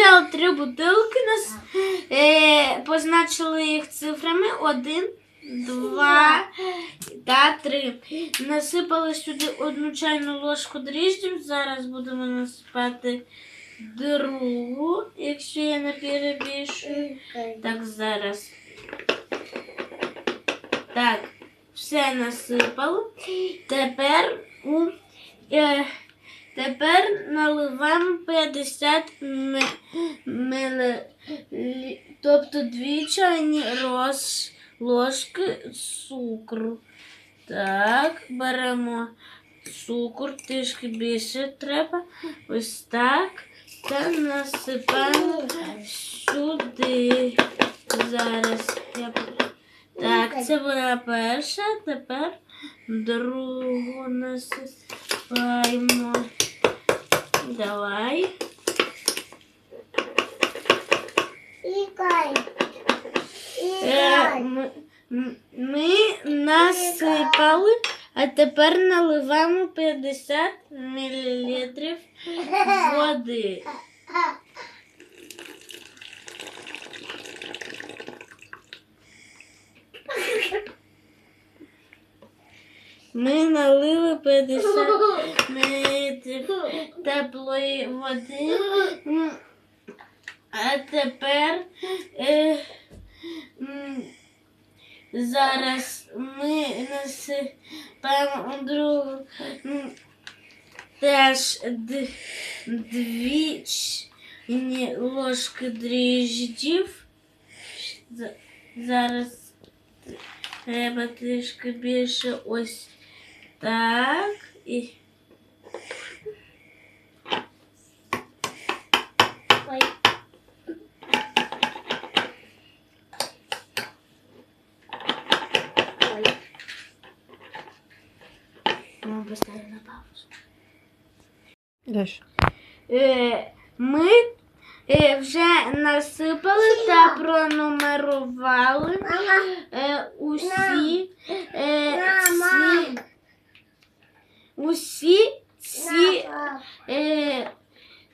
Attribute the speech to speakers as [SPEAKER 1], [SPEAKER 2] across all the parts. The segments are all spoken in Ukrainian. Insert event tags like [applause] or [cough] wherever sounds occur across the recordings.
[SPEAKER 1] взяли три бутилки, нас, е, позначили їх цифрами один, два та три. Насипали сюди одну чайну ложку дріжджів. Зараз будемо насипати другу, якщо я не перебільшую. Так, зараз. Так, все насипали. Тепер у е, тепер наливаємо 50 мл, тобто дві чайні роз, ложки цукру. Так, беремо цукор, трішки більше треба. Ось так. Та насипаємо сюди. Зараз я так, це була перша, тепер другу насипаємо. Давай.
[SPEAKER 2] Ігай.
[SPEAKER 1] Е, ми, ми насипали, а тепер наливаємо 50 мл води. Ми налили 50 [laughs] мл теплої води. А тепер е, зараз ми насипаємо другу теж дві ложки дріжджів. Зараз треба трішки більше ось так. І
[SPEAKER 2] Ой. Ой.
[SPEAKER 1] ми поставимо на паузу.
[SPEAKER 3] Дальше.
[SPEAKER 1] Е, ми е, вже насипали та пронумерували е, усі, е, ці, усі ці е,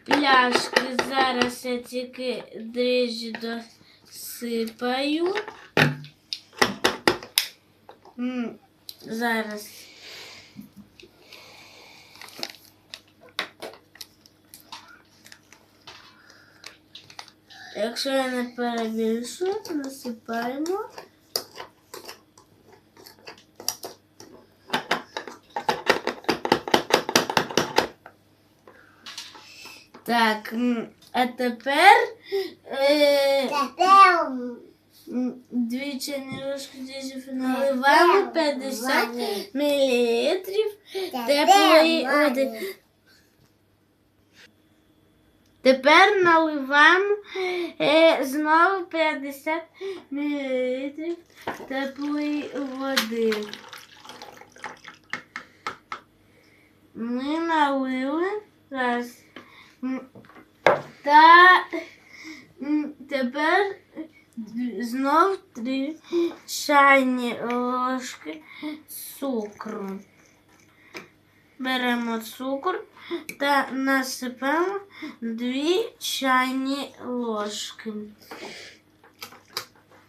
[SPEAKER 1] пляшки. Зараз я тільки дріжджі досипаю. М, Зараз. Якщо я не перебільшую, то насипаємо. Так, а тепер е,
[SPEAKER 2] Тепер.
[SPEAKER 1] м, дві чайні ложки дізів наливаємо 50 мл теплої води. Тепер наливаємо е, знову 50 мл теплої води. Ми налили раз. Та тепер знов три чайні ложки цукру. Беремо цукор та насипаємо дві чайні ложки.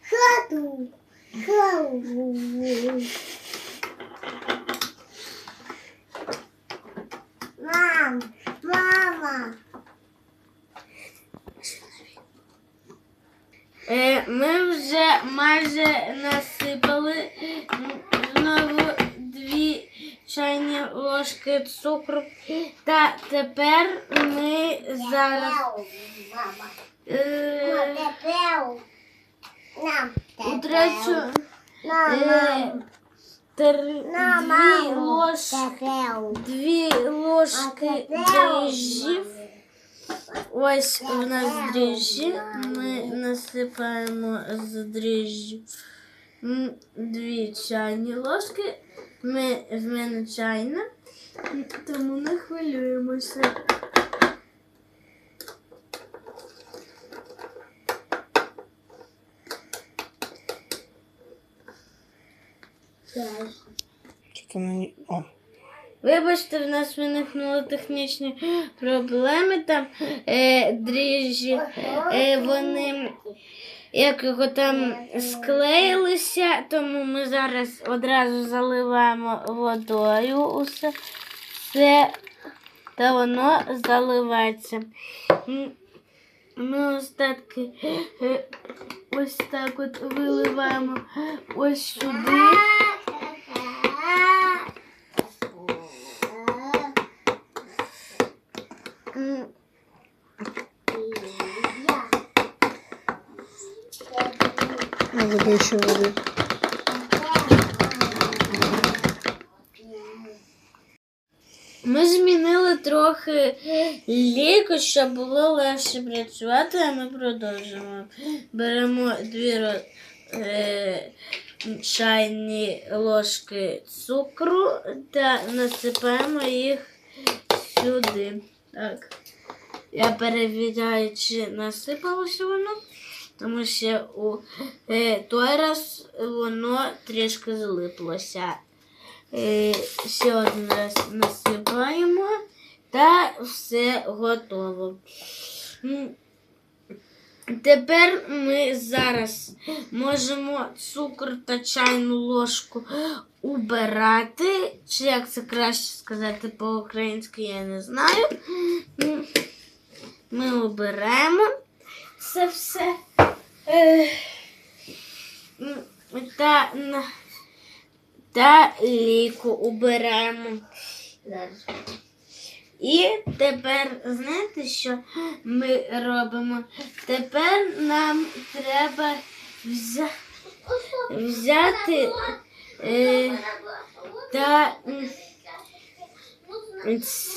[SPEAKER 2] Ходу. Ходу. Мам. Мама.
[SPEAKER 1] Е, ми вже майже насипали знову дві чайні ложки цукру. Та тепер ми зараз е,
[SPEAKER 2] Тепер. Нам.
[SPEAKER 1] у третю е. Дві ложки дріжджів. Ось у нас дріжджі. Ми насипаємо з дріжджів м, дві чайні ложки. Ми, в мене чайна, тому не хвилюємося.
[SPEAKER 3] Мені. О.
[SPEAKER 1] Вибачте, в нас виникнули технічні проблеми. Там е, дріжджі е, вони як його там склеїлися, тому ми зараз одразу заливаємо водою усе, все, та воно заливається. Ми остатки е, ось так от виливаємо ось сюди.
[SPEAKER 3] Ще.
[SPEAKER 1] Ми змінили трохи ліку, щоб було легше працювати, а ми продовжимо. Беремо дві е, чайні ложки цукру та насипаємо їх сюди. Так. Я перевіряю, чи насипалося воно, тому що у е, той раз воно трішки злиплося. Е, ще раз насипаємо та все готово. Тепер ми зараз можемо цукор та чайну ложку убирати. Чи як це краще сказати по-українськи, я не знаю. Ми оберемо це все. Е, Та та ліку уберемо. Зараз. І тепер, знаєте, що ми робимо? Тепер нам треба взя... взяти е, та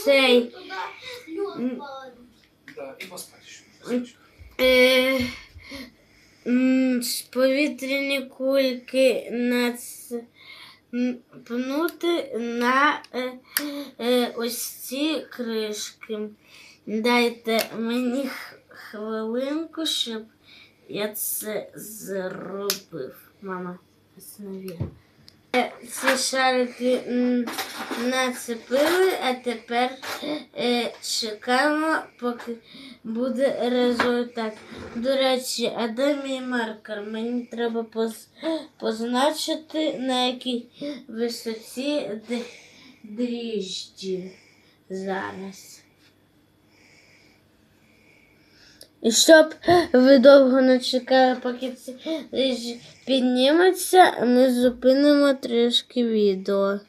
[SPEAKER 1] цей е, повітряні кульки на ц- м, пнути на е, е, ось ці кришки. Дайте мені хвилинку, щоб я це зробив. Мама, останови. Е, Ці шарики нацепили, а тепер е, чекаємо, поки буде результат. До речі, а де мій маркер? Мені треба поз, позначити, на якій висоті дріжджі зараз. І щоб ви довго не чекали, поки ці підніметься, ми зупинимо трішки відео.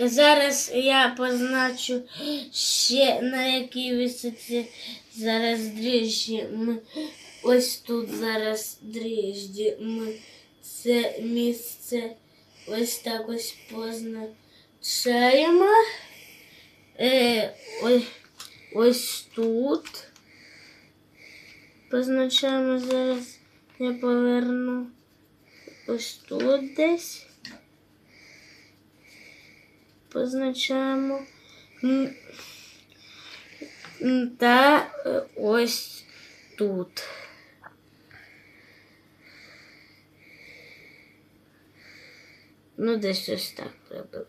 [SPEAKER 1] Зараз я позначу ще на якій висоті зараз дріжджі. Ми ось тут зараз дріжджі. Ми це місце ось так ось позначаємо. Е, ось, ось тут. Позначаємо зараз. Я поверну ось тут десь позначаємо. Та е, ось тут. Ну, десь ось так треба.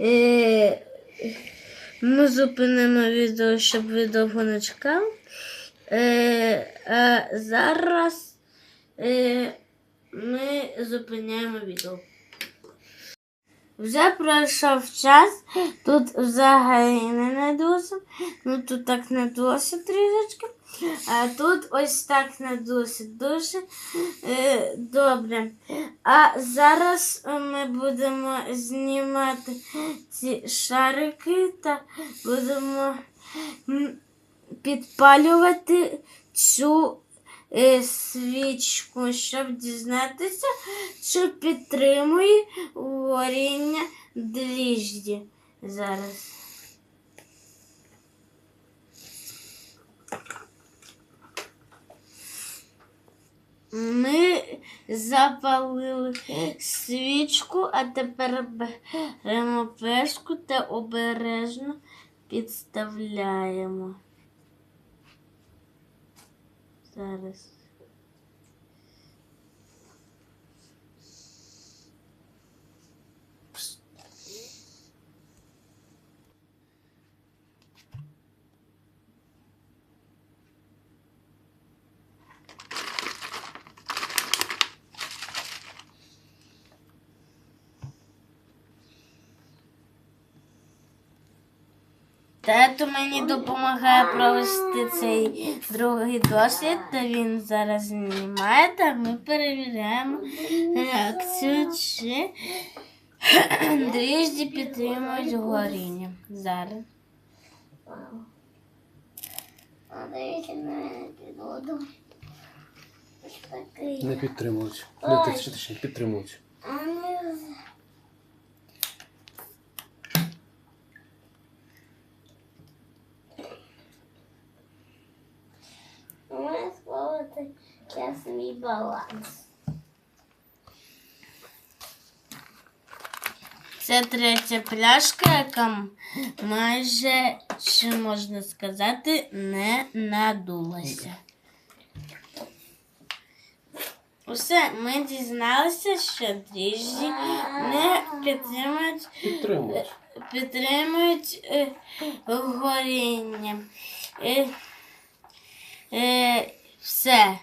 [SPEAKER 1] Е, ми зупинимо відео, щоб ви довго не чекали. Е, а зараз е, ми зупиняємо відео. Вже пройшов час, тут взагалі не надусив, ну тут так надусив трішечки, а тут ось так надусить дуже е, добре. А зараз ми будемо знімати ці шарики та будемо підпалювати цю свічку, щоб дізнатися, що підтримує горіння дріжджі зараз. Ми запалили свічку, а тепер беремо пешку та обережно підставляємо. Зараз. Тато мені допомагає провести цей другий досвід, та він зараз знімає, та ми перевіряємо реакцію, чи дріжджі підтримують горіння. Зараз.
[SPEAKER 4] Не підтримують. Не підтримують.
[SPEAKER 2] А не з- Ми склали час свій баланс.
[SPEAKER 1] Це третя пляшка, яка майже, що можна сказати, не надулася. Усе, ми дізналися, що дріжджі не підтримують,
[SPEAKER 4] Підтримують.
[SPEAKER 1] підтримують е, горіння. Е, е, все.